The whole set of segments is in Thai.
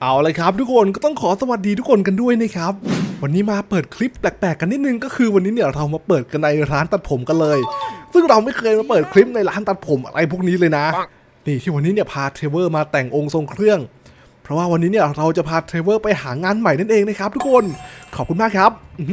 เอาเลยครับทุกคนก็ต้องขอสวัสดีทุกคนกันด้วยนะครับ วันนี้มาเปิดคลิปแปลกๆกันนิดนึงก็คือวันนี้เนี่ยเรามาเปิดกันในร้านตัดผมกันเลย ซึ่งเราไม่เคยมาเปิดคลิปในร้านตัดผมอะไรพวกนี้เลยนะ นี่ที่วันนี้เนี่ยพาเทรเวอร์มาแต่งองค์ทรงเครื่อง เพราะว่าวันนี้เนี่ยเราจะพาเทรเวอร์ไปหางานใหม่นั่นเองนะครับทุกคน ขอบคุณมากครับ อื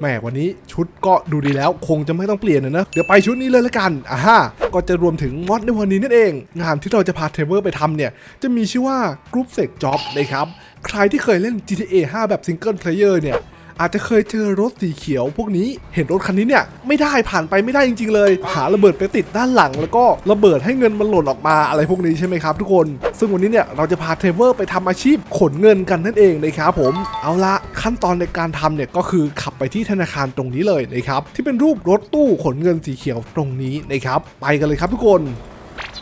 แหมวันนี้ชุดก็ดูดีแล้วคงจะไม่ต้องเปลี่ยนนะนะ เดี๋ยวไปชุดนี้เลยละกันอ่าฮะก็จะรวมถึงมอดในวันนี้นั่นเอง งานที่เราจะพาเทเวอร์ไปทำเนี่ย จะมีชื่อว่า Group Sec Job นะครับใครที่เคยเล่น GTA 5 แบบ Single Player เนี่ยอาจจะเคยเจอรถสีเขียวพวกนี้เห็นรถคันนี้เนี่ยไม่ได้ผ่านไปไม่ได้จริง ๆ เลย หาระเบิดไปติดด้านหลัง แล้วก็ระเบิดให้เงินมันหล่นออกมาอะไรพวกนี้ใช่ไหมครับทุกคน ซึ่งวันนี้เนี่ยเราจะพาเทเวอร์ไปทำอาชีพขนเงินกันนั่นเองนะครับผมเอาละ ขั้นตอนในการทำเนี่ยก็คือขับไปที่ธนาคารตรงนี้เลยนะครับที่เป็นรูปรถตู้ขนเงินสีเขียวตรงนี้นะครับไปกันเลยครับทุกคน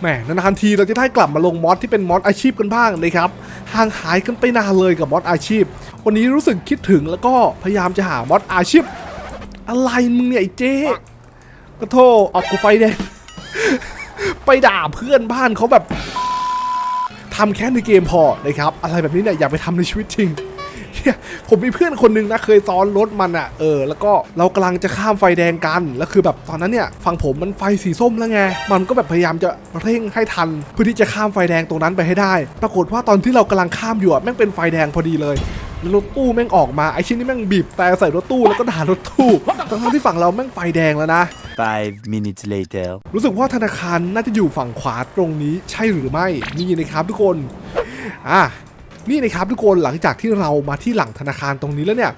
แหมนานๆทีเราจะได้กลับมาลงมอดที่เป็นมอดอาชีพกันบ้างนะครับห่างหายกันไปนานเลยกับมอดอาชีพ วันนี้รู้สึกคิดถึงแล้วก็พยายามจะหามอดอาชีพ อะไรมึงเนี่ยไอ้เจ๊ก็โทษออกกูไฟแดงไปด่าเพื่อนบ้านเขาแบบทำแค่ในเกมพอนะครับอะไรแบบนี้เนี่ยอย่าไปทำในชีวิตจริง เหี้ยผมมีเพื่อนคนหนึงนะเคยซ้อนรถมันอะ่ะเออแล้วก็เรากำลังจะข้ามไฟแดงกันแล้วคือแบบตอนนั้นเนี่ยฝั่งผมมันไฟสีส้มแล้วไงมันก็แบบพยายามจะเร่งให้ทันเพื่อที่จะข้ามไฟแดงตรงนั้นไปให้ได้ ปรากฏว่าตอนที่เรากำลังข้ามอยู่อะแม่งเป็นไฟแดงพอดีเลยแล้วรถตู้แม่งออกมาไอชิ้นนี้แม่งบีบแต่ใส่รถตู้แล้วก็ด่ารถตู้ทั้งๆที่ฝั่งเราแม่งไฟแดงแล้วนะ Five minutes later. รู้สึกว่าธนาคารน่าจะอยู่ฝั่งขวาตรงนี้ใช่หรือไม่นี่นะครับทุกคนอะ นี่นะครับทุกคนหลังจากที่เรามาที่หลังธนาคารตรงนี้แล้วเนี่ย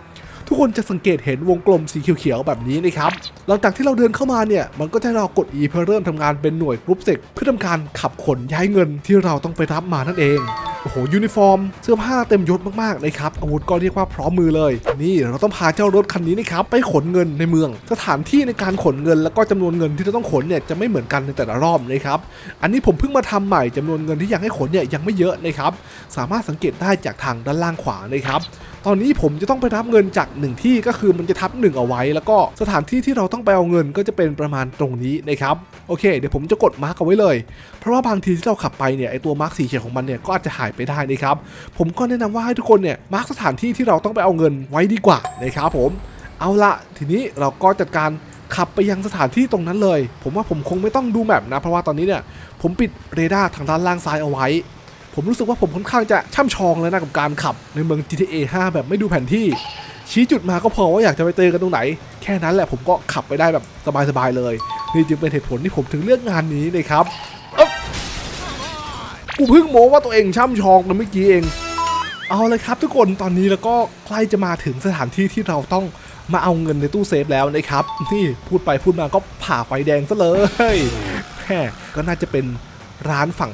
ทุกคนจะสังเกตเห็นวงกลมสีเขียวๆแบบนี้นะครับ หลังจากที่เราเดินเข้ามาเนี่ย มันก็จะเรากด E เพื่อเริ่มทำงานเป็นหน่วยกรุ๊ปเซกเพื่อทำการขับขนย้ายเงินที่เราต้องไปรับมานั่นเอง โอ้โหยูนิฟอร์ม เสื้อผ้าเต็มยศมากๆนะครับอาวุธก็เรียกว่าพร้อมมือเลย นี่เราต้องพาเจ้ารถคันนี้นะครับไปขนเงินในเมือง สถานที่ในการขนเงินแล้วก็จำนวนเงินที่เราต้องขนเนี่ยจะไม่เหมือนกันในแต่ละรอบนะครับอันนี้ผมเพิ่งมาทำใหม่จำนวนเงินที่ยังให้ขนเนี่ยยังไม่เยอะนะครับสามารถสังเกตได้จากทางด้านล่างขวานะครับตอนนี้ผมจะต้องไปรับเงินจากหนึ่งที่ก็คือมันจะทับหนึ่งเอาไว้ แล้วก็สถานที่ที่เราต้องไปเอาเงินก็จะเป็นประมาณตรงนี้นะครับโอเค เดี๋ยวผมจะกดมาร์กเอาไว้เลย เพราะว่าบางทีที่เราขับไปเนี่ยไอตัวมาร์กสีเขียวของมันเนี่ยก็อาจจะหายไปได้นะครับ ผมก็แนะนำว่าให้ทุกคนเนี่ยมาร์กสถานที่ที่เราต้องไปเอาเงินไว้ดีกว่านะครับผม เอาละทีนี้เราก็จัดการขับไปยังสถานที่ตรงนั้นเลย ผมว่าผมคงไม่ต้องดูแมปนะ เพราะว่าตอนนี้เนี่ยผมปิดเรดาร์ทางด้านล่างซ้ายเอาไว้ ผมรู้สึกว่าผมค่อนข้างจะช่ำชองแล้วนะกับการขับในเมือง GTA 5 แบบไม่ดูแผนที่ ชี้จุดมาก็พอว่าอยากจะไปเจอกันตรงไหน แค่นั้นแหละผมก็ขับไปได้แบบสบายๆเลยนี่จึงเป็นเหตุผลที่ผมถึงเลือกงานนี้นะครับ กูเพิ่งโม้ว่าตัวเองช่ำชองกันเมื่อกี้เอง เอาเลยครับทุกคนตอนนี้แล้วก็ใกล้จะมาถึงสถานที่ที่เราต้องมาเอาเงินในตู้เซฟแล้วนะครับนี่พูดไปพูดมาก็ผ่าไฟแดงซะเลยแหมก็น่าจะเป็นร้านฝั่ง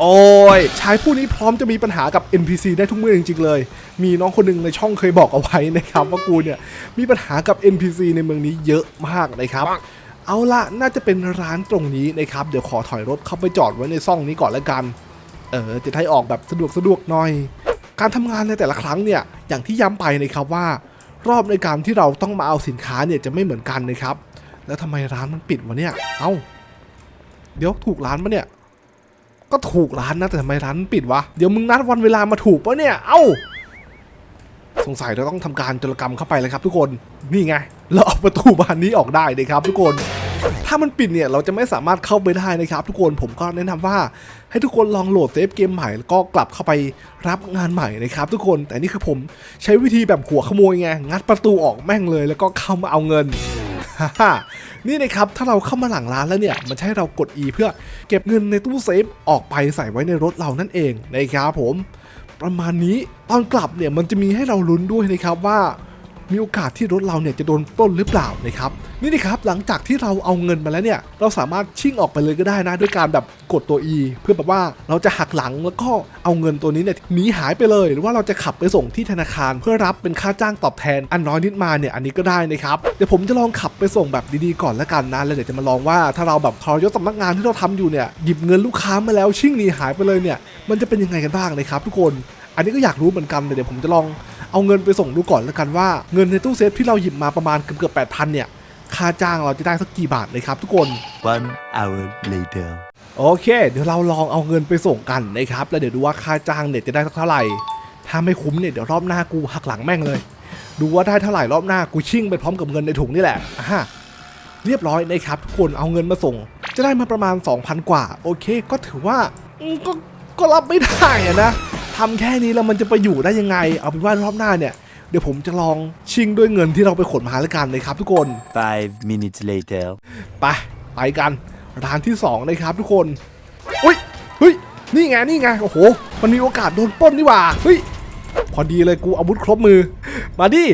โอ้ยชายผู้นี้พร้อมจะมีปัญหากับ NPC ได้ทุกเมื่อจริงๆเลย มีน้องคนหนึ่งในช่องเคยบอกเอาไว้นะครับ ว่ากูเนี่ยมีปัญหากับ NPC ในเมืองนี้เยอะมากนะครับ เอาละน่าจะเป็นร้านตรงนี้นะครับ เดี๋ยวขอถอยรถเข้าไปจอดไว้ในซ่องนี้ก่อนแล้วกัน เออ จะให้ออกแบบสะดวกสะดวกหน่อย การทำงานในแต่ละครั้งเนี่ย อย่างที่ย้ำไปนะครับว่า รอบในการที่เราต้องมาเอาสินค้าเนี่ยจะไม่เหมือนกันนะครับ แล้วทำไมร้านมันปิดวะเนี่ย เอ้า เดี๋ยวถูกร้านปะเนี่ย ก็ถูกร้านนะแต่ทำไมร้านมันปิดวะ เดี๋ยวมึงนัดวันเวลามาถูกปะเนี่ย เอ้า สงสัยเราต้องทำการโจรกรรมเข้าไปเลยครับทุกคนนี่ไง เราเอาประตูบานนี้ออกได้นะครับ ทุกคนถ้ามันปิดเนี่ยเราจะไม่สามารถเข้าไปได้นะครับ ทุกคนผมก็แนะนำว่า ให้ทุกคนลองโหลดเซฟเกมใหม่แล้วก็กลับเข้าไปรับงานใหม่นะครับทุกคนแต่นี่คือผมใช้วิธีแบบหัวขโมยไงงัดประตูออกแม่งเลย แล้วก็เข้ามาเอาเงินนี่นะครับถ้าเราเข้ามาหลังร้านแล้วเนี่ยมันให้เรากด E เพื่อเก็บเงินในตู้เซฟออกไปใส่ไว้ในรถเรานั่นเองนะครับผม ประมาณนี้ ตอนกลับเนี่ยมันจะมีให้เราลุ้นด้วยนะครับว่า มีโอกาสที่รถเราเนี่ยจะโดนปล้นหรือเปล่านะครับนี่นะครับหลังจากที่เราเอาเงินมาแล้วเนี่ยเราสามารถชิ่งออกไปเลยก็ได้นะด้วยการแบบกดตัว E เพื่อแบบว่าเราจะหักหลังแล้วก็เอาเงินตัวนี้เนี่ยหนีหายไปเลย หรือว่าเราจะขับไปส่งที่ธนาคารเพื่อรับเป็นค่าจ้างตอบแทนอันน้อยนิดมาเนี่ยอันนี้ก็ได้นะครับเดี๋ยวผมจะลองขับไปส่งแบบดีๆก่อนแล้วกันนะแล้วเดี๋ยวจะมาลองว่าถ้าเราแบบทรยศสำนักงานที่เราทำอยู่เนี่ยหยิบเงินลูกค้ามาแล้วชิ่งหนีหายไปเลยเนี่ยมันจะเป็นยังไงกันบ้างนะครับทุกคน อันนี้ก็อยากรู้เหมือนกันเดี๋ยวผมจะลอง เอาเงินไปส่งดูก่อนแล้วกันว่าเงินในตู้เซฟที่เราหยิบมาประมาณเกือบเกือบแปดพันเนี่ยค่าจ้างเราจะได้สักกี่บาทเลยครับทุกคน One hour later. โอเค เดี๋ยวเราลองเอาเงินไปส่งกันนะครับแล้วเดี๋ยวดูว่าค่าจ้างเนี่ยจะได้สักเท่าไหร่ ถ้าไม่คุ้มเนี่ยเดี๋ยวรอบหน้ากูหักหลังแม่งเลย ดูว่าได้เท่าไหร่รอบหน้ากูชิ่งไปพร้อมกับเงินในถุงนี่แหละอ่าเรียบร้อยนะครับทุกคนเอาเงินมาส่ง จะได้มาประมาณ 2,000 กว่า โอเค ก็ถือว่าอืมก็ก็รับไม่ได้อะนะ ทำแค่นี้แล้วมันจะไปอยู่ได้ยังไง เอาเป็นว่ารอบหน้าเนี่ยเดี๋ยวผมจะลองชิ่งด้วยเงินที่เราไปขนมาแล้วกันนะครับทุกคน Five minutes later. ไปไปกันร้านที่2นะครับทุกคนอุ้ยเฮ้ยนี่ไงนี่ไงโอ้โห มันมีโอกาสโดนปล้นนี่หว่าเฮ้ยพอดีเลยกูอาวุธครบมือ มาดิ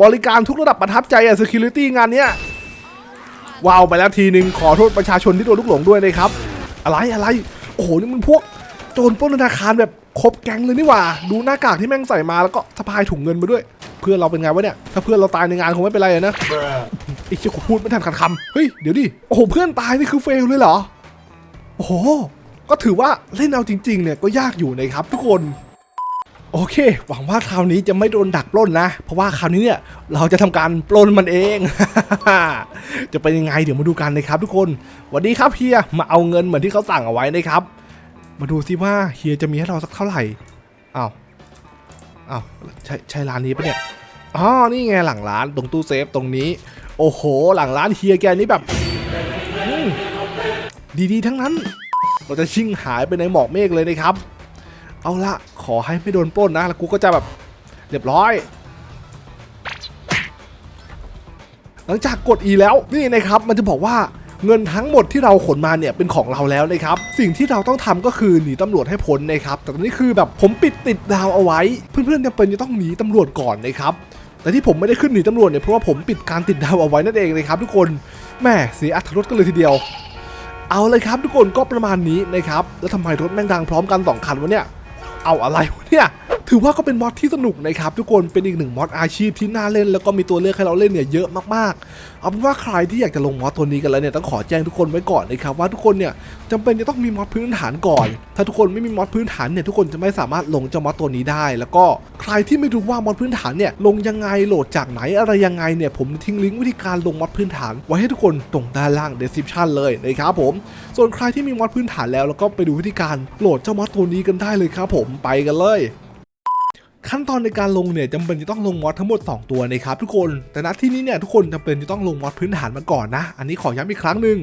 บริการทุกระดับประทับใจอะ security งานเนี้ยว้าวไปแล้วทีนึงขอโทษประชาชนที่โดนลูกหลงด้วยนะครับ อะไรอะไร โอ้โหนี่มันพวกโจรปล้นธนาคารแบบ ครบแก๊งเลยนี่หว่า ดูหน้ากากที่แม่งใส่มาแล้วก็สะพายถุงเงินมาด้วย เพื่อนเราเป็นไงวะเนี่ย ถ้าเพื่อนเราตายในงานคงไม่เป็นไรอะนะไอ้เจ้ากูพูดไม่ทันขัดคำเฮ้ย เดี๋ยวดิ โอ้โห เพื่อนตายนี่คือเฟลเลยเหรอ โอ้โห ก็ถือว่าเล่นเอาจริง ๆ เนี่ยก็ยากอยู่นะครับทุกคนโอเค หวังว่าคราวนี้จะไม่โดนดักปล้นนะ เพราะว่าคราวนี้เนี่ยเราจะทำการปล้นมันเอง จะเป็นยังไงเดี๋ยวมาดูกันนะครับทุกคนสวัสดีครับเฮียมาเอาเงินเหมือนที่เขาสั่งเอาไว้นะครับ มาดูซิว่าเฮียจะมีให้เราสักเท่าไหร่อ้าวอ้าวใช่ใช่ร้านนี้ปะเนี่ยอ๋อนี่ไงหลังร้านตรงตู้เซฟตรงนี้ โอ้โห หลังร้านเฮียแกนี่แบบดีๆ ทั้งนั้น เราจะชิ่งหายไปในหมอกเมฆเลยนะครับ เอาละขอให้ไม่โดนปล้นนะ แล้วกูก็จะแบบเรียบร้อย หลังจากกด E แล้วนี่นะครับ มันจะบอกว่า เงินทั้งหมดที่เราขนมาเนี่ยเป็นของเราแล้วนะครับ สิ่งที่เราต้องทำก็คือหนีตำรวจให้พ้นนะครับ แต่ตอนนี้คือแบบผมปิดติดดาวเอาไว้ เพื่อนๆจำเป็นจะต้องหนีตำรวจก่อนนะครับแต่ที่ผมไม่ได้ขึ้นหนีตำรวจเนี่ยเพราะว่าผมปิดการติดดาวเอาไว้นั่นเองนะครับทุกคนแม่เสียอัตรสกันเลยทีเดียว เอาเลยครับทุกคนก็ประมาณนี้นะครับแล้วทำไมรถแม่งดังพร้อมกันสองคันวะเนี่ยเอาอะไรวะเนี่ยถือว่าก็เป็นมอดที่สนุกนะครับทุกคนเป็นอีกหนึ่งมอดอาชีพที่น่าเล่น แล้วก็มีตัวเลือกให้เราเล่นเนี่ยเยอะมาก เอาเป็นว่าใครที่อยากจะลงมอดตัวนี้กันแล้วเนี่ยต้องขอแจ้งทุกคนไว้ก่อนนะครับว่าทุกคนเนี่ยจำเป็นจะต้องมีมอดพื้นฐานก่อน ถ้าทุกคนไม่มีมอดพื้นฐานเนี่ยทุกคนจะไม่สามารถลงเจ้ามอดตัวนี้ได้ แล้วก็ใครที่ไม่รู้ว่ามอดพื้นฐานเนี่ยลงยังไงโหลดจากไหนอะไรยังไงเนี่ยผมทิ้งลิงก์วิธีการลงมอดพื้นฐาน ไว้ให้ทุกคนตรงด้านล่าง description เลยนะครับผม ส่วนใครที่มีมอดพื้นฐานแล้วแล้วก็ไปดูวิธีการโหลดเจ้ามอดตัวนี้กันได้เลยครับผมไปกันเลย ขั้นตอนในการลงเนี่ยจำเป็นจะต้องลงมอดทั้งหมด 2 ตัวนะครับทุกคน แต่ณที่นี้เนี่ยทุกคนจำเป็นจะต้องลงมอดพื้นฐานมาก่อนนะ อันนี้ขอย้ำอีกครั้งหนึ่ง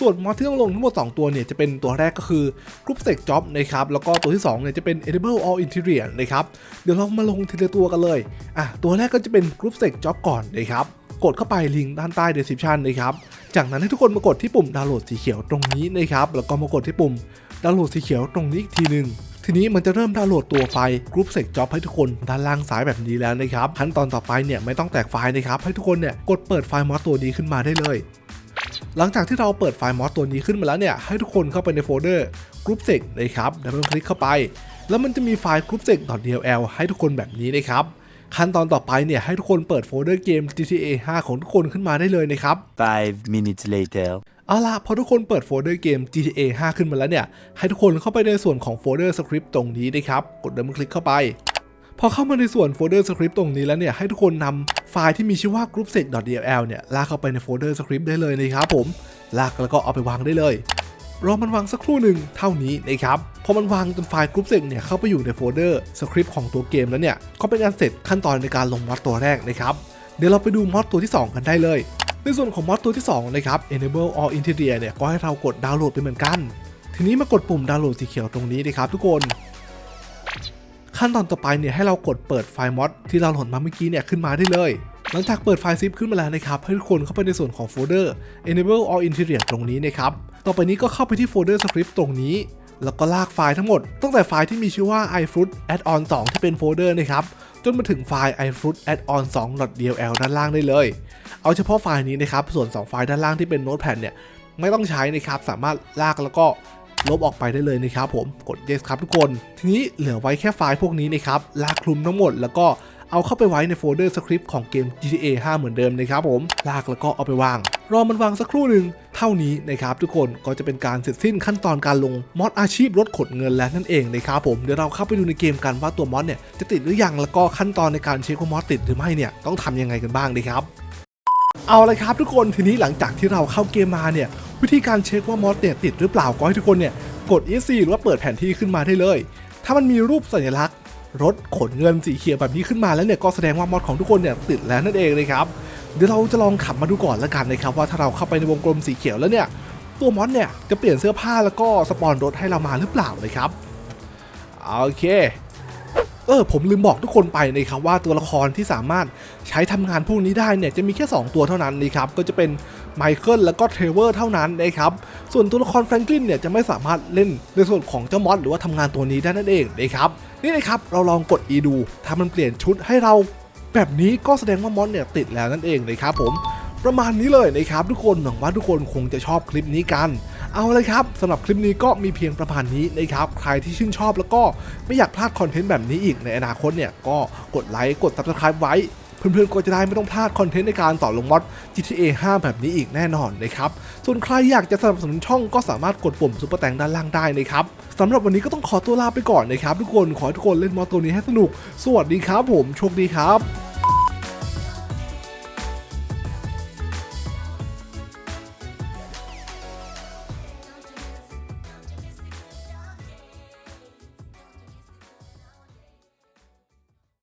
ส่วนมอดที่ต้องลงทั้งหมด 2 ตัวเนี่ยจะเป็นตัวแรกก็คือ Group Sec Job นะครับแล้วก็ตัวที่2เนี่ยจะเป็น Edible All Interior นะครับเดี๋ยวเรามาลงทีละตัวกันเลยอะตัวแรกก็จะเป็น Group Sec Job ก่อนนะครับกดเข้าไปลิงก์ด้านใต้ description นะครับจากนั้นให้ทุกคนมากดที่ปุ่มดาวน์โหลดสีเขียวตรงนี้นะครับแล้วก็มากดที่ปุ่มดาวน์โหลดสีเขียวตรงนี้อีกทีหนึ่ง ทีนี้มันจะเริ่มดาวน์โหลดตัวไฟล์ Group Sec Job ให้ทุกคนด้านล่างซ้ายแบบนี้แล้วนะครับขั้นตอนต่อไปเนี่ยไม่ต้องแตกไฟล์นะครับให้ทุกคนเนี่ยกดเปิดไฟล์มอสตัวนี้ขึ้นมาได้เลยหลังจากที่เราเปิดไฟล์มอสตัวนี้ขึ้นมาแล้วเนี่ยให้ทุกคนเข้าไปในโฟลเดอร์ Group Sec นะครับดับเบิลคลิกเข้าไป แล้วมันจะมีไฟล์ Group Sec .dll ให้ทุกคนแบบนี้นะครับขั้นตอนต่อไปเนี่ยให้ทุกคนเปิดโฟลเดอร์เกม GTA 5 ของทุกคนขึ้นมาได้เลยนะครับ Five minutes later. เอาล่ะพอทุกคนเปิดโฟลเดอร์เกม GTA 5 ขึ้นมาแล้วเนี่ย ให้ทุกคนเข้าไปในส่วนของโฟลเดอร์สคริปต์ตรงนี้นะครับ กดดับคลิกเข้าไป พอเข้ามาในส่วนโฟลเดอร์สคริปต์ตรงนี้แล้วเนี่ย ให้ทุกคนนำไฟล์ที่มีชื่อว่า groupsec.dll เนี่ย ลากเข้าไปในโฟลเดอร์สคริปต์ได้เลยนะครับผม ลากแล้วก็เอาไปวางได้เลยรอมันวางสักครู่หนึ่งเท่านี้นะครับพอมันวางจนไฟล์ groupsec เนี่ยเข้าไปอยู่ในโฟลเดอร์สคริปต์ของตัวเกมแล้วเนี่ย ก็เป็นการเสร็จขั้นตอนในการลงมอดตัวแรกนะครับ เดี๋ยวเราไปดูมอดตัวที่ 2 กันได้เลย ในส่วนของมอดตัวที่2นะครับ enable all interior เนี่ยก็ให้เรากดดาวน์โหลดไปเหมือนกัน ทีนี้มากดปุ่มดาวน์โหลดสีเขียวตรงนี้นะครับทุกคนขั้นตอนต่อไปเนี่ยให้เรากดเปิดไฟล์มอดที่เราโหลดมาเมื่อกี้เนี่ยขึ้นมาได้เลย หลังจากเปิดไฟล์ zip ขึ้นมาแล้วนะครับให้ทุกคนเข้าไปในส่วนของโฟลเดอร์ enable all interior ตรงนี้นะครับ ต่อไปนี้ก็เข้าไปที่โฟลเดอร์สคริปต์ตรงนี้ แล้วก็ลากไฟล์ทั้งหมด ตั้งแต่ไฟล์ที่มีชื่อว่า iFruit add-on 2 ที่เป็นโฟลเดอร์นะครับ จนมาถึงไฟล์ iFruit add-on 2 .dll ด้านล่างได้เลย เอาเฉพาะไฟล์นี้นะครับ ส่วน2ไฟล์ด้านล่างที่เป็น Notepad เนี่ยไม่ต้องใช้นะครับ สามารถลากแล้วก็ลบออกไปได้เลยนะครับผมกด yes ครับทุกคน ทีนี้เหลือไว้แค่ไฟล์พวกนี้นะครับ ลากคลุมทั้งหมดแล้วก็เอาเข้าไปไว้ในโฟลเดอร์สคริปต์ของเกม GTA 5 เหมือนเดิมนะครับผม ลากแล้วก็เอาไปวาง รอมันวางสักครู่หนึ่งเท่านี้นะครับทุกคนก็จะเป็นการเสร็จสิ้นขั้นตอนการลงมอดอาชีพรถขนเงินแล้วนั่นเองนะครับผมเดี๋ยวเราเข้าไปดูในเกมกันว่าตัวมอดเนี่ยจะติดหรือยังแล้วก็ขั้นตอนในการเช็คว่ามอดติดหรือไม่เนี่ยต้องทำยังไงกันบ้างนะครับ เอาเลยครับทุกคนทีนี้หลังจากที่เราเข้าเกมมาเนี่ยวิธีการเช็คว่ามอสเนี่ยติดหรือเปล่าก็ให้ทุกคนเนี่ยกด ESC หรือว่าเปิดแผนที่ขึ้นมาได้เลย ถ้ามันมีรูปสัญลักษณ์รถขนเงินสีเขียวแบบนี้ขึ้นมาแล้วเนี่ยก็แสดงว่ามอสของทุกคนเนี่ยติดแล้วนั่นเองนะครับ เดี๋ยวเราจะลองขับมาดูก่อนแล้วกันนะครับว่าถ้าเราเข้าไปในวงกลมสีเขียวแล้วเนี่ยตัวมอสเนี่ยจะเปลี่ยนเสื้อผ้าแล้วก็สปอนรถให้เรามาหรือเปล่านะครับโอเคเออผมลืมบอกทุกคนไปนะครับว่าตัวละครที่สามารถใช้ทำงานพวกนี้ได้เนี่ยจะมีแค่ 2 ตัวเท่านั้นนะครับก็จะเป็นไมเคิลแล้วก็เทรเวอร์เท่านั้นนะครับส่วนตัวละครแฟรงกลินเนี่ยจะไม่สามารถเล่นในส่วนของเจ้ามอสหรือว่าทำงานตัวนี้ได้นั่นเองนะครับนี่นะครับเราลองกด E ดูถ้ามันเปลี่ยนชุดให้เรา แบบนี้ก็แสดงว่ามอสเนี่ยติดแล้วนั่นเองนะครับผมประมาณนี้เลยนะครับทุกคนหวังว่าทุกคนคงจะชอบคลิปนี้กัน เอาเลยครับสำหรับคลิปนี้ก็มีเพียงประมาณนี้นะครับใครที่ชื่นชอบแล้วก็ไม่อยากพลาดคอนเทนต์แบบนี้อีกในอนาคตเนี่ยก็กดไลค์กด subscribe ไว้ เพื่อนๆก็จะได้ไม่ต้องพลาดคอนเทนต์ในการต่อลงมอด GTA 5 แบบนี้อีกแน่นอนนะครับ ส่วนใครอยากจะสนับสนุนช่องก็สามารถกดปุ่มซุปเปอร์แตงด้านล่างได้นะครับสำหรับวันนี้ก็ต้องขอตัวลาไปก่อนนะครับทุกคนขอให้ทุกคนเล่นมอดตัวนี้ให้สนุก สวัสดีครับผมโชคดีครับ